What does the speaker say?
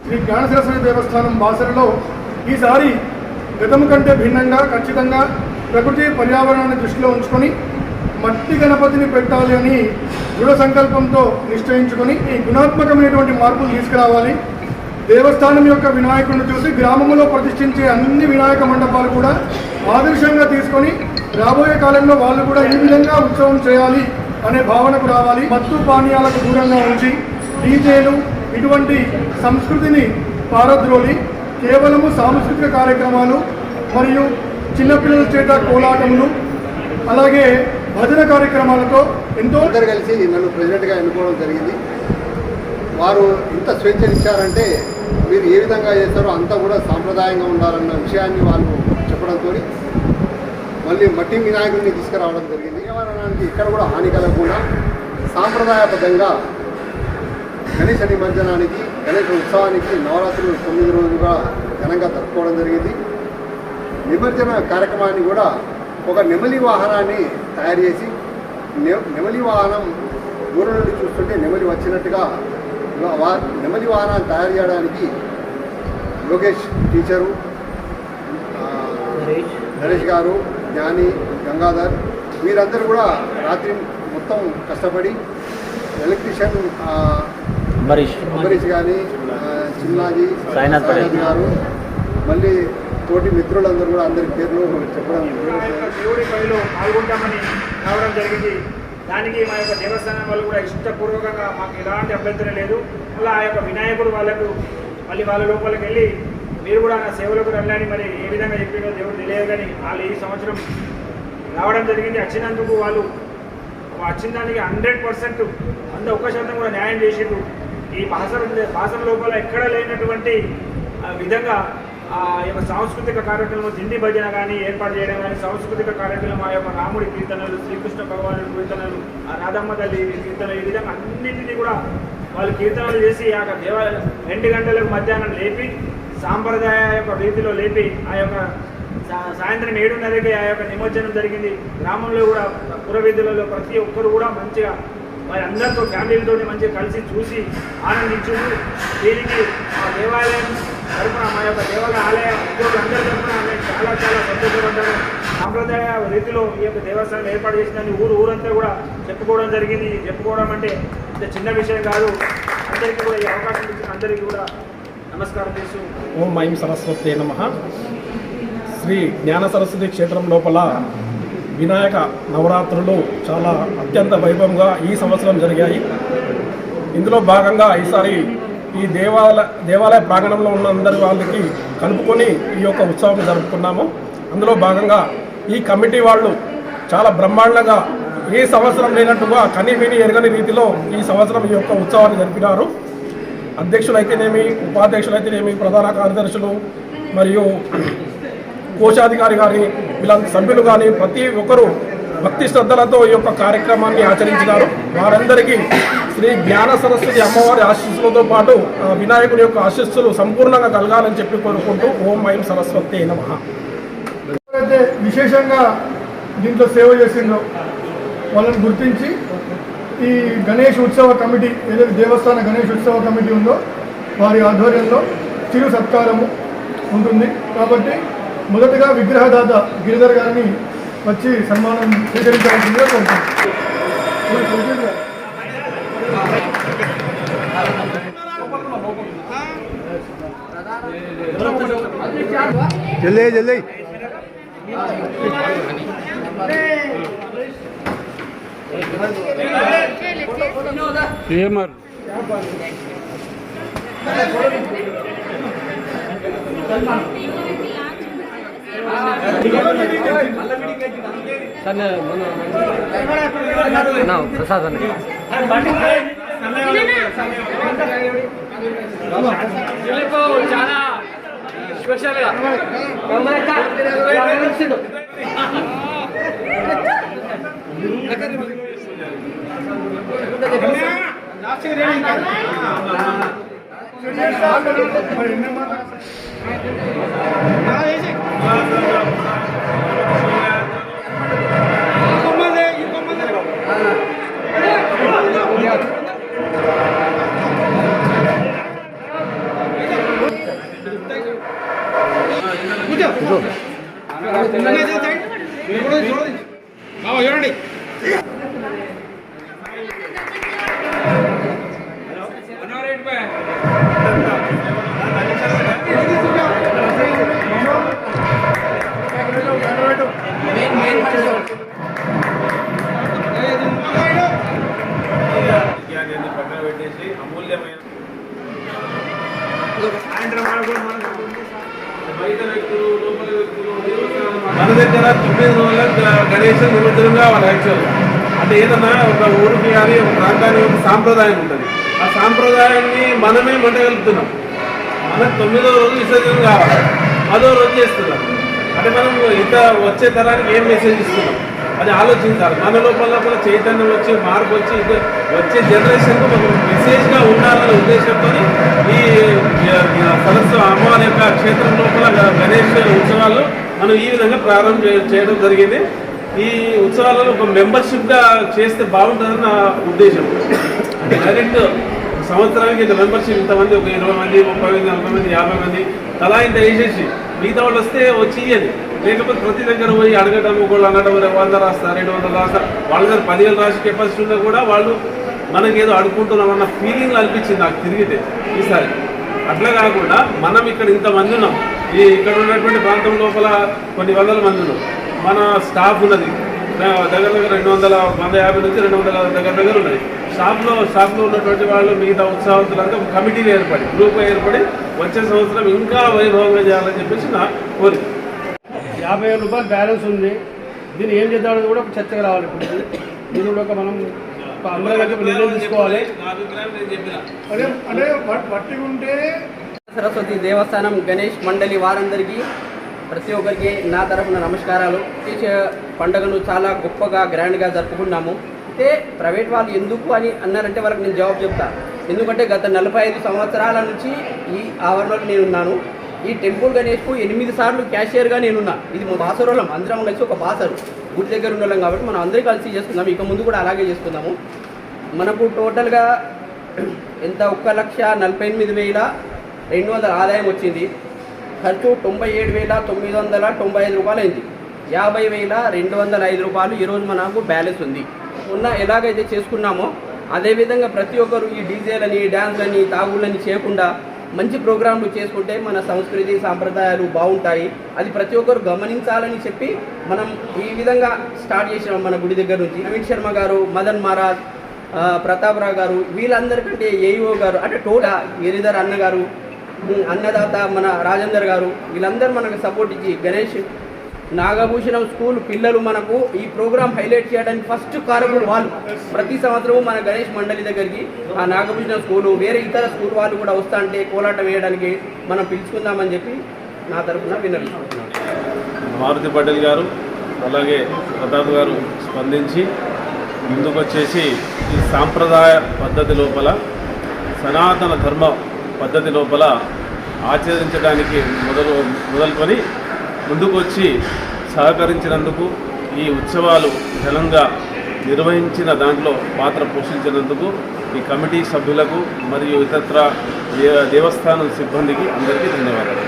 శ్రీ జ్ఞానసరస్వతి దేవస్థానం బాసరలో ఈసారి గతం కంటే భిన్నంగా ఖచ్చితంగా ప్రకృతి పర్యావరణాన్ని దృష్టిలో ఉంచుకొని మట్టి గణపతిని పెట్టాలి అని దృఢ సంకల్పంతో నిశ్చయించుకొని ఈ గుణాత్మకమైనటువంటి మార్పులు తీసుకురావాలి. దేవస్థానం యొక్క వినాయకుడిని చూసి గ్రామంలో ప్రతిష్ఠించే అన్ని వినాయక మండపాలు కూడా ఆదర్శంగా తీసుకొని రాబోయే కాలంలో వాళ్ళు కూడా ఈ విధంగా ఉత్సవం చేయాలి అనే భావనకు రావాలి. మత్తు పానీయాలకు దూరంగా ఉంచి డీజేలు ఇటువంటి సంస్కృతిని పారద్రోలి కేవలము సాంస్కృతిక కార్యక్రమాలు మరియు చిన్నపిల్లల చేత కోలాటములు అలాగే భజన కార్యక్రమాలతో ఎంతో ఇద్దరు కలిసి నన్ను ప్రెసిడెంట్గా ఎన్నుకోవడం జరిగింది. వారు ఇంత స్వేచ్ఛనిచ్చారంటే మీరు ఏ విధంగా చేస్తారో అంతా కూడా సాంప్రదాయంగా ఉండాలన్న విషయాన్ని వాళ్ళు చెప్పడంతో మళ్ళీ మట్టి వినాయకుడిని తీసుకురావడం జరిగింది. పర్యావరణానికి ఇక్కడ కూడా హాని కలగకుండా సాంప్రదాయబద్ధంగా గణేష నిమజ్జనానికి గణేష ఉత్సవానికి నవరాత్రులు తొమ్మిది రోజులుగా ఘనంగా జరుపుకోవడం జరిగింది. నిమజ్జన కార్యక్రమాన్ని కూడా ఒక నెమలి వాహనాన్ని తయారు చేసి నెమలి వాహనం దూరం నుండి చూస్తుంటే నెమలి వచ్చినట్టుగా నెమలి వాహనాన్ని తయారు చేయడానికి లోకేష్ టీచరు నరేష్. గారు జ్ఞాని గంగాధర్ వీరందరూ కూడా రాత్రి మొత్తం కష్టపడి ఎలక్ట్రీషియన్ అంబరీష్. అంబరీష్ కానీ చిన్నాజీ సాయినాథ్ పటేల్. గారు మళ్ళీ తోటి మిత్రులందరూ కూడా అందరి పేర్లు చెప్పడం దేవుడి పనిలో పాల్గొంటామని రావడం జరిగింది. దానికి మా యొక్క దేవస్థానం వాళ్ళు కూడా ఇష్టపూర్వకంగా మాకు ఎలాంటి అభ్యంతరం లేదు. అలా ఆ యొక్క వినాయకుడు వాళ్ళకు మళ్ళీ వాళ్ళ లోపలికి వెళ్ళి మీరు కూడా నా సేవలకు రండి మరి ఏ విధంగా చెప్పిందో దేవుడు తెలియదు కానీ వాళ్ళు ఈ సంవత్సరం రావడం జరిగింది. వచ్చినందుకు వాళ్ళు వచ్చిన దానికి హండ్రెడ్ పర్సెంట్ వంద ఒక్క శాతం కూడా న్యాయం చేసిండు ఈ భాష భాషల లోపల ఎక్కడ లేనటువంటి ఆ, విధంగా ఆ యొక్క సాంస్కృతిక కార్యక్రమం హిందీ భజన కానీ ఏర్పాటు చేయడం కానీ సాంస్కృతిక కార్యక్రమం ఆ యొక్క రాముడి కీర్తనలు శ్రీకృష్ణ భగవానుడి కీర్తనలు ఆ రాధమ్మ తల్లి కీర్తనలు ఈ విధంగా అన్నింటినీ కూడా వాళ్ళు కీర్తనలు చేసి ఆ యొక్క దేవాలయం రెండు గంటలకు మధ్యాహ్నం లేపి సాంప్రదాయ యొక్క రీతిలో లేపి ఆ యొక్క సా- సాయంత్రం ఏడున్నరకి ఆ యొక్క నిమజ్జనం జరిగింది. గ్రామంలో కూడా పురవీధులలో ప్రతి ఒక్కరు కూడా మంచిగా మరి అందరితో ఫ్యామిలీలతో మంచిగా కలిసి చూసి ఆనందించు దీనికి మా దేవాలయం తరఫున మా యొక్క దేవాలయ ఆలయ ఉద్యోగులందరి తరఫున మేము చాలా చాలా సంతోషపడ్డాము సాంప్రదాయ రీతిలో ఈ యొక్క దేవస్థానం ఏర్పాటు చేసిందని ఊరు ఊరంతా కూడా చెప్పుకోవడం జరిగింది. చెప్పుకోవడం అంటే ఇంత చిన్న విషయం కాదు. అందరికీ కూడా ఈ అవకాశం ఇచ్చిన అందరికీ కూడా నమస్కారం చేస్తూ ఓం మైం సరస్వతి నమ. శ్రీ జ్ఞాన సరస్వతి క్షేత్రం లోపల వినాయక నవరాత్రులు చాలా అత్యంత వైభవంగా ఈ సంవత్సరం జరిగాయి. ఇందులో భాగంగా ఈసారి ఈ దేవాలయ దేవాలయ ప్రాంగణంలో ఉన్న అందరి వాళ్ళకి కలుపుకొని ఈ యొక్క ఉత్సవం జరుపుకున్నాము. అందులో భాగంగా ఈ కమిటీ వాళ్ళు చాలా బ్రహ్మాండంగా ఏ సంవత్సరం లేనట్టుగా కనివిని ఎరగని రీతిలో ఈ సంవత్సరం ఈ యొక్క ఉత్సవాన్ని జరిపినారు. అధ్యక్షులైతేనేమి ఉపాధ్యక్షులైతేనేమి ప్రధాన కార్యదర్శులు మరియు కోశాధికారి గారి సభ్యులు కానీ ప్రతి ఒక్కరూ భక్తి శ్రద్ధలతో ఈ యొక్క కార్యక్రమాన్ని ఆచరించినారు. వారందరికీ శ్రీ జ్ఞాన సరస్వతి అమ్మవారి ఆశీస్సులతో పాటు ఆ వినాయకుని యొక్క ఆశీస్సులు సంపూర్ణంగా కలగాలని చెప్పి కోరుకుంటూ ఓం మయం సరస్వతి నమ. ఎవరైతే విశేషంగా దీంట్లో సేవ చేసిందో వాళ్ళని గుర్తించి ఈ గణేష్ ఉత్సవ కమిటీ ఏదైతే దేవస్థాన గణేష్ ఉత్సవ కమిటీ ఉందో వారి ఆధ్వర్యంలో చిరు సత్కారము ఉంటుంది. కాబట్టి మొదటగా విగ్రహదాత గిరిధర్ గారిని వచ్చి సన్మానం స్వీకరించాల్సిందిగా కోరుతున్నాను జల్దీ జల్దీ ప్రసాద్ అన్న చాలా స్పెషల్గా చూడండి హలో మన దగ్గర తొమ్మిది రోజుల గణేష గణేశ నిమజ్జనం కావాలి యాక్చువల్. అంటే ఏదన్నా ఒక ఊరికి కానీ ఒక ప్రాంతానికి ఒక సాంప్రదాయం ఉంటుంది ఆ సాంప్రదాయాన్ని మనమే మంటగలుపుతున్నాం మనకు తొమ్మిదో రోజు విసర్జన కావాలి. పదో రోజు చేస్తున్నాం అంటే మనం ఇంత వచ్చే తరానికి ఏం మెసేజ్ ఇస్తున్నాం? అది ఆలోచించాలి. మన లోపల లోపల చైతన్యం వచ్చి మార్పు వచ్చి వచ్చే జనరేషన్కు మనం మెసేజ్గా ఉండాలనే ఉద్దేశంతో ఈ ఈ సరస్సు అమ్మవారి యొక్క క్షేత్రం లోపల గణేష్ ఉత్సవాలు మనం ఈ విధంగా ప్రారంభం చేయడం జరిగింది. ఈ ఉత్సవాలను ఒక మెంబర్షిప్గా చేస్తే బాగుంటుందని నా ఉద్దేశం. అంటే డైరెక్ట్ సంవత్సరానికి ఇంత మెంబర్షిప్ ఇంతమంది ఒక ఇరవై మంది ముప్పై మంది నలభై మంది యాభై మంది తలా ఇంత వేసేసి మిగతా వాళ్ళు వస్తే వచ్చి ఇయ్యండి లేకపోతే ప్రతి దగ్గర పోయి అడగటం ఒకళ్ళు అనడం వంద రాస్తారు రెండు వందలు రాస్తారు వాళ్ళ దగ్గర పదివేలు రాసి కెపాసిటీ ఉన్నా కూడా వాళ్ళు మనకి ఏదో అన్న ఫీలింగ్ అనిపించింది నాకు తిరిగితే ఈసారి. అట్లా కాకుండా మనం ఇక్కడ ఇంతమంది ఉన్నాం. ఈ ఇక్కడ ఉన్నటువంటి ప్రాంతం లోపల కొన్ని వందల మంది ఉన్నాం. మన స్టాఫ్ ఉన్నది. దగ్గర దగ్గర రెండు వందల వంద యాభై నుంచి రెండు వందల దగ్గర దగ్గర ఉన్నది. షాప్లో షాప్లో ఉన్నటువంటి వాళ్ళు మిగతా ఉత్సాహవంతులంతా ఒక కమిటీలు ఏర్పడి గ్రూప్ ఏర్పడి వచ్చే సంవత్సరం ఇంకా వైభవంగా చేయాలని చెప్పేసి నా కోరిక. యాభై వేల రూపాయలు బ్యాలెన్స్ ఉంది. దీన్ని ఏం చేద్దామని కూడా ఒక చర్చకు రావాలి ఇప్పుడు. దీన్ని కూడా ఒక మనం నిర్ణయం తీసుకోవాలి. అంటే పట్టి ఉంటే సరస్వతి దేవస్థానం గణేష్ మండలి వారందరికీ ప్రతి ఒక్కరికి నా తరఫున నమస్కారాలు. పండుగను చాలా గొప్పగా గ్రాండ్గా జరుపుకున్నాము. అయితే ప్రైవేట్ వాళ్ళు ఎందుకు అని అన్నారంటే వాళ్ళకి నేను జవాబు చెప్తా. ఎందుకంటే గత నలభై ఐదు సంవత్సరాల నుంచి ఈ ఆవరణలో నేనున్నాను ఈ టెంపుల్ గణేష్కు ఎనిమిది సార్లు క్యాషియర్గా నేనున్నా ఇది మా బాసరోళ్ళం అందరం కలిసి ఒక బాసరు. గుడి దగ్గర ఉండాలం కాబట్టి మనం అందరూ కలిసి చేసుకుందాం. ఇక ముందు కూడా అలాగే చేసుకుందాము. మనకు టోటల్గా ఎంత? ఒక్క లక్ష నలభై ఎనిమిది వేల రెండు వందల ఆదాయం వచ్చింది. ఖర్చు తొంభై ఏడు వేల తొమ్మిది వందల తొంభై ఐదు రూపాయలు అయింది. యాభై వేల రెండు వందల ఐదు రూపాయలు ఈరోజు మనకు బ్యాలెన్స్ ఉంది. ఉన్న ఎలాగైతే చేసుకున్నామో అదేవిధంగా ప్రతి ఒక్కరు ఈ డీజేలని డ్యాన్స్లని తాగుళ్ళని చేయకుండా మంచి ప్రోగ్రాంలు చేసుకుంటే మన సంస్కృతి సాంప్రదాయాలు బాగుంటాయి. అది ప్రతి ఒక్కరు గమనించాలని చెప్పి మనం ఈ విధంగా స్టార్ట్ చేసినాం మన గుడి దగ్గర నుంచి. నవీన్ శర్మ గారు మదన్ మహారాజ్ ఆ, ప్రతాపరావు గారు వీళ్ళందరికంటే ఏఈఓ గారు అంటే టోటా గిరిధర్ అన్న గారు అన్నదాత మన రాజేందర్ గారు వీళ్ళందరూ మనకు సపోర్ట్ ఇచ్చి గణేష్ నాగభూషణం స్కూల్ పిల్లలు మనకు ఈ ప్రోగ్రామ్ హైలైట్ చేయడానికి ఫస్ట్ కారకులు వాళ్ళు. ప్రతి సంవత్సరం మన గణేష్ మండలి దగ్గరికి ఆ నాగభూషణం స్కూలు వేరే ఇతర స్కూల్ వాళ్ళు కూడా వస్తా అంటే కోలాటం వేయడానికి మనం పిలుచుకుందామని చెప్పి నా తరఫున విన్నవిస్తున్నాను మారుతి పటేల్ గారు అలాగే ప్రతాప్ గారు స్పందించి ముందుకు వచ్చేసి ఈ సాంప్రదాయ పద్ధతి లోపల సనాతన ధర్మ పద్ధతి లోపల ఆచరించడానికి మొదలు మొదలుకొని ముందుకు వచ్చి సహకరించినందుకు ఈ ఉత్సవాలు ఘనంగా నిర్వహించిన దాంట్లో పాత్ర పోషించినందుకు ఈ కమిటీ సభ్యులకు మరియు ఇతరత్ర దే- దేవస్థానం సిబ్బందికి అందరికీ ధన్యవాదాలు.